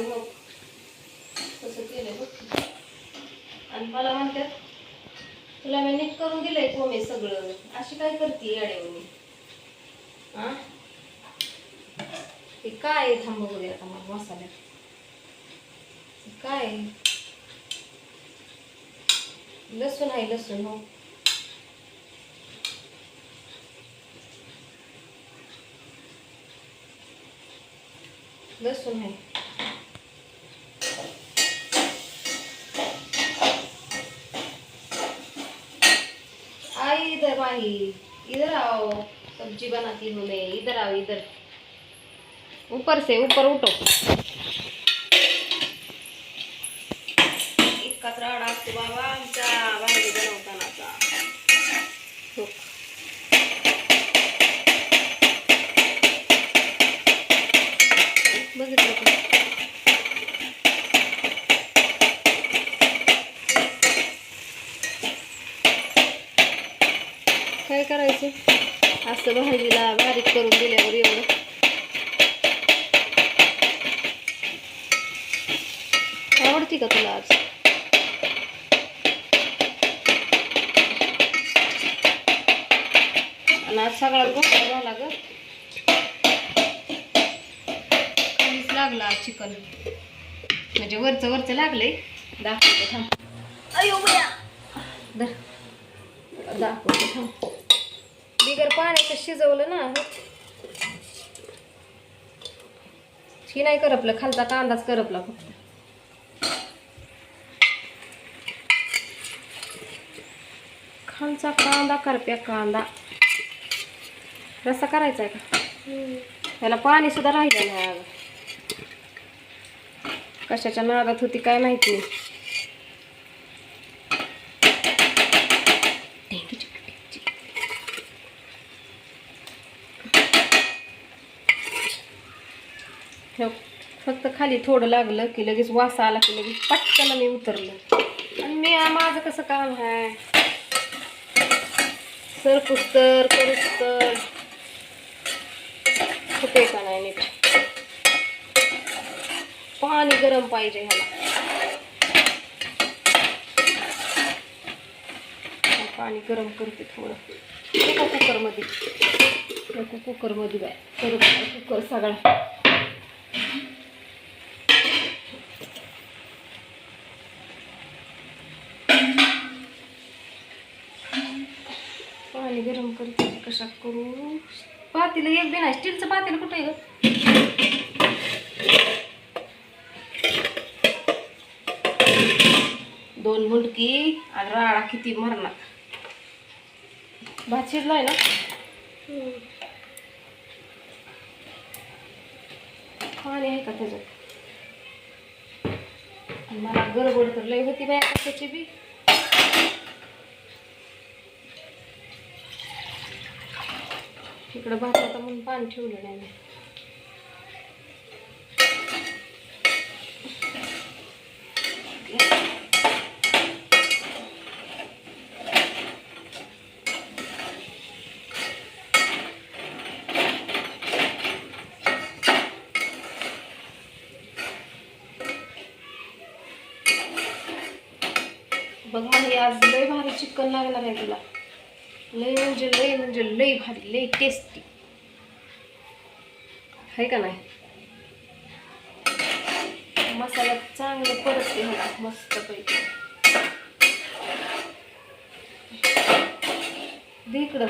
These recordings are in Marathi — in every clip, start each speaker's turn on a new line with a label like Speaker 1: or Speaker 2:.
Speaker 1: आणि मग हो. तसं केलंय बघ. आणि मला म्हणतात तुला मी नीट करून दिलंय कोमे सगळं. अशी काय करते अडेवणी हा ते काय आहे? थांब बघू दे आता मग मसाल्यात काय आहे? लसूण आहे लसूण हो. लसूण आहे. इधर माही इधर आओ सब्जी बनाती हूँ मैं इधर आओ इधर। ऊपर से ऊपर उठो। इतका त्राड असतो बाबा आमचा असं भाजीला बारीक करून दिल्यावर एवढं. आवडती का तुला आज? आणि आज सगळा गोष्ट झाला ग. खालीच लागला आज चिकन. म्हणजे वरचं वरचं लागलंय. दाखवते थांब. अयो. दाखवते थांब. पाण्याचं शिजवलं ना. ही नाही करपलं खालचा कांदाच करपला फक्त. खालचा कांदा करप्या कांदा. रस्सा करायचा आहे का? त्याला पाणी सुद्धा राहिलं नाही अगं. कशाच्या नादात होती काय माहिती ठेव. फक्त खाली थोडं लागलं की लगेच वास आला की लगेच पटकन मी उतरलं. आणि मी माझं कसं काम आहे सर पुस्तर करुस्तर होते का नाही नीट? पाणी गरम पाहिजे ह्याला. पाणी गरम करते थोडं. कुकरमध्ये कुकरमध्ये बाय. कुकर सगळा. पाणी गरम करते कशा करू? पातीला एक बी आहे स्टीलचं पातील कुठे आहे ग? दोन मुलकी आणि राळा किती मरणार. भात शिजलाय ना? पाणी आहे का त्याच्यात? मला गडबड तर लय होती बाया कशाची बी. इकडं भात होता म्हणून पाणी ठेवलं नाही मी. बघ मला आज लय भारी चिकन लागणार आहे तुला. लय म्हणजे लय म्हणजे लय भारी लय टेस्टी आहे का नाही? मसाला चांगलं परतते मस्त पैकी इकडं.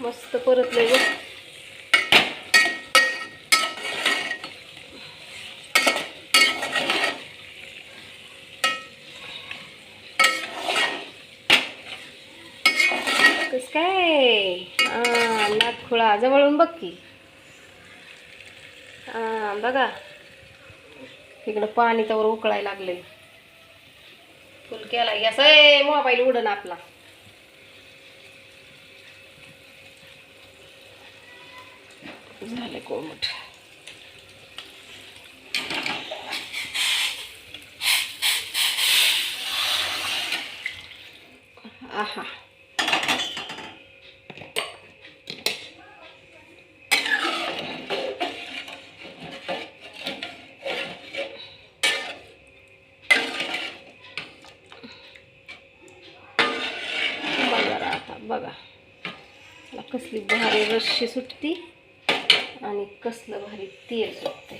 Speaker 1: मस्त परतलंय बघ. कस काय? नाक खुळा. जवळून बघ की. बघा. इकडं पाणी त्यावर उकळायला लागले फुल केला गॅस ए मोबाईल उडन आपला. झाले कोमट. आहा. भारी रश्शी सुटती आणि कसलं भारी तेल सुटते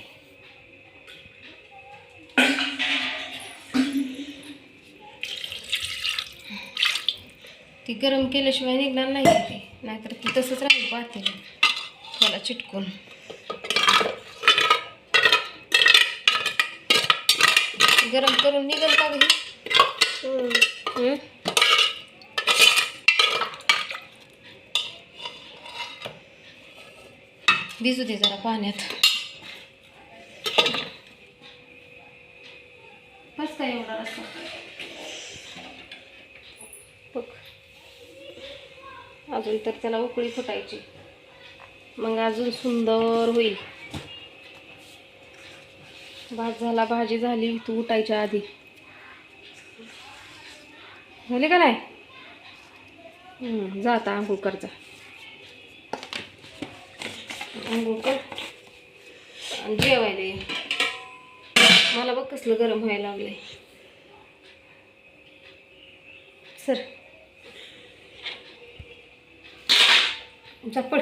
Speaker 1: ती गरम केल्याशिवाय निघणार नाही ती. नाहीतर ती तसंच राहील पाहते त्याला चिटकून. गरम करून निघल का गं ही? हं? भिजू दे जरा पाण्यात. बस काय एवढा रस्ता बघ. अजून तर त्याला उकळी फुटायची. मग अजून सुंदर होईल. भात झाला भाजी झाली तू उठायच्या आधी. झाले का नाही? हम्म, जा आता आंघोळ कर जा. आंघोळ कर. आणि जेवायला ये. मला बघ कसलं गरम व्हायला लागलंय. सर. चप्पड